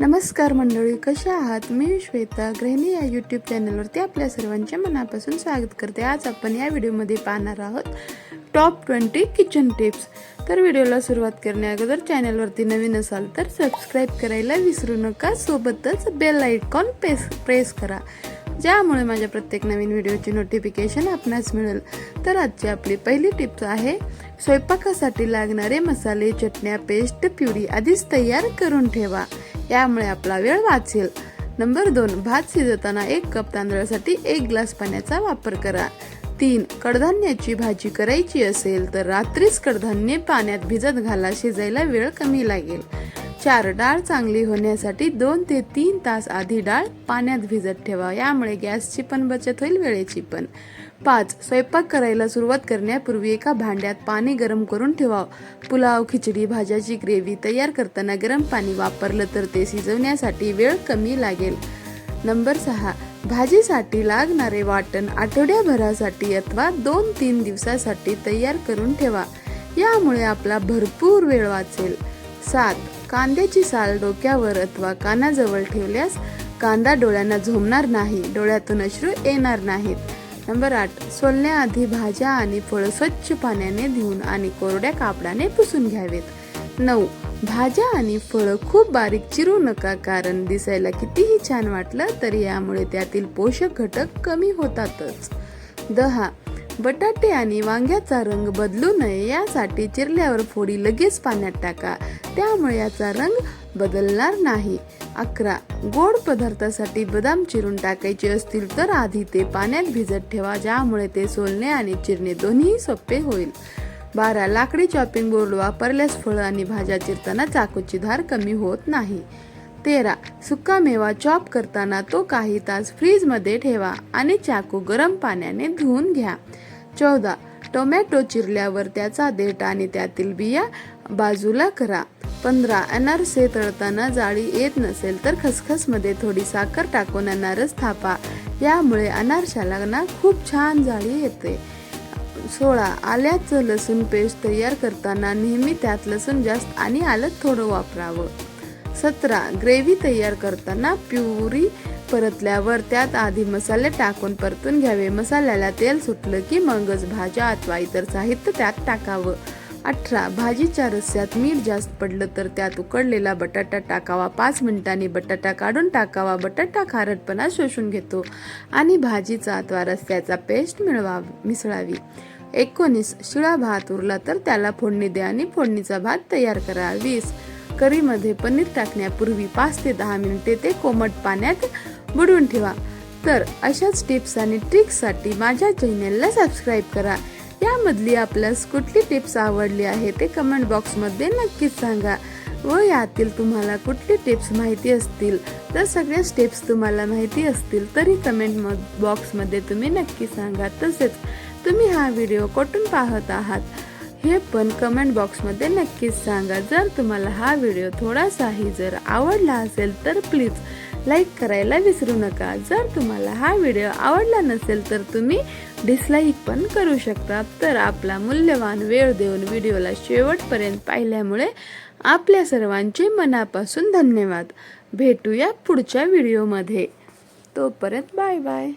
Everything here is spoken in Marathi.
नमस्कार मंडळी कशा आहात? मी श्वेता गृहिणी या यूट्यूब चॅनलवरती आपल्या सर्वांचे मनापासून स्वागत करते. आज आपण या व्हिडिओमध्ये पाहणार आहोत टॉप ट्वेंटी किचन टिप्स तर व्हिडिओला सुरुवात करण्याअगोदर चॅनलवरती नवीन असाल तर सबस्क्राईब करायला विसरू नका. सोबतच बेल आयकॉन प्रेस प्रेस करा ज्यामुळे माझ्या प्रत्येक नवीन व्हिडिओची नोटिफिकेशन आपणास मिळेल. तर आजची आपली पहिली टिप्स आहे स्वयंपाकासाठी लागणारे मसाले चटण्या पेस्ट प्युरी आधीच तयार करून ठेवा. यामुळे आपला वेळ वाचेल. नंबर दोन भात शिजवताना एक कप तांदळासाठी एक ग्लास पाण्याचा वापर करा. तीन कडधान्याची भाजी करायची असेल तर रात्रीच कडधान्य पाण्यात भिजत घाला शिजायला वेळ कमी लागेल. चार डाळ चांगली होण्यासाठी दोन ते तीन तास आधी डाळ पाण्यात भिजत ठेवा यामुळे गॅसची पण बचत होईल वेळेची पण. पाच स्वयंपाक करायला सुरुवात करण्यापूर्वी एका भांड्यात पाणी गरम करून ठेवा पुलाव खिचडी भाज्याची ग्रेव्ही तयार करताना गरम पाणी वापरलं तर ते शिजवण्यासाठी वेळ कमी लागेल. नंबर सहा भाजीसाठी लागणारे वाटण आठवड्याभरासाठी अथवा दोन तीन दिवसासाठी तयार करून ठेवा. यामुळे आपला भरपूर वेळ वाचेल. सात कांद्याची साल डोक्यावर अथवा कानाजवळ ठेवल्यास कांदा डोळ्यांना झोमणार नाही डोळ्यातून अश्रू येणार नाहीत. नंबर आठ. सोलण्याआधी भाज्या आणि फळं स्वच्छ पाण्याने धुवून आणि कोरड्या कापडाने पुसून घ्यावेत. नऊ. भाज्या आणि फळं खूप बारीक चिरू नका कारण दिसायला कितीही छान वाटलं तरी यामुळे त्यातील पोषक घटक कमी होतातच. दहा. बटाटे आणि वांग्याचा रंग बदलू नये यासाठी चिरल्यावर फोडी लगेच पाण्यात टाका. त्यामुळे याचा रंग बदलणार नाही. अकरा. गोड पदार्थासाठी बदाम चिरून टाकायचे असतील तर आधी ते पाण्यात भिजत ठेवा ज्यामुळे ते सोलणे आणि चिरणे दोन्ही सोपे होईल. बारा. लाकडी चॉपिंग बोर्ड वापरल्यास फळं आणि भाज्या चिरताना चाकूची धार कमी होत नाही. तेरा. सुका मेवा चॉप करताना तो काही तास फ्रीजमध्ये ठेवा आणि चाकू गरम पाण्याने धुवून घ्या. चौदा. टोमॅटो चिरल्यावर त्याचा देठ आणि त्यातील बिया बाजूला करा. पंधरा अनारसे तळताना जाळी येत नसेल तर खसखसमध्ये थोडी साखर टाकून अनारस थापा. यामुळे अनारशाला ना खूप छान जाळी येते. सोळा आल्याचं लसूण पेस्ट तयार करताना नेहमी त्यात लसूण जास्त आणि आलं थोडं वापरावं. सतरा ग्रेव्ही तयार करताना प्युरी परतल्यावर त्यात आधी मसाले टाकून परतून घ्यावे. मसाल्याला तेल सुटलं की मगच भाज्या अथवा इतर साहित्य त्यात टाकावं. अठरा. भाजीच्या रस्स्यात मीठ जास्त पडलं तर त्यात उकडलेला बटाटा टाकावा. पाच मिनिटांनी बटाटा काढून टाकावा. बटाटा खारटपणा शोषून घेतो आणि भाजीचा अथवा रस्स्याचा पेस्ट मिळवा मिसळावी. एकोणीस. शिळा भात उरला तर त्याला फोडणी द्या आणि फोडणीचा भात तयार करा. वीस. करीमध्ये पनीर टाकण्यापूर्वी पाच ते दहा मिनिटे ते कोमट पाण्यात बुडवून ठेवा. तर अशाच टिप्स आणि ट्रिक्ससाठी माझ्या चॅनेलला सबस्क्राईब करा. यामधली आपल्यास कुठली टिप्स आवडली आहे ते कमेंट बॉक्समध्ये नक्कीच सांगा. व यातील तुम्हाला कुठली टिप्स माहिती असतील तर सगळ्या टिप्स तुम्हाला माहिती असतील तरी कमेंट बॉक्समध्ये तुम्ही नक्की सांगा. तसेच तुम्ही हा व्हिडिओ कुठून पाहत आहात हे पण कमेंट बॉक्समध्ये नक्कीच सांगा. जर तुम्हाला हा व्हिडिओ थोडासाही जर आवडला असेल तर प्लीज लाईक करायला विसरू नका. जर तुम्हाला हा व्हिडिओ आवडला नसेल तर तुम्ही डिसलाईक पण करू शकता तर आपला मूल्यवान वेळ देऊन व्हिडिओला शेवटपर्यंत पाहिल्यामुळे आपल्या सर्वांचे मनापासून धन्यवाद. भेटूया पुढच्या व्हिडिओमध्ये. तोपर्यंत बाय बाय.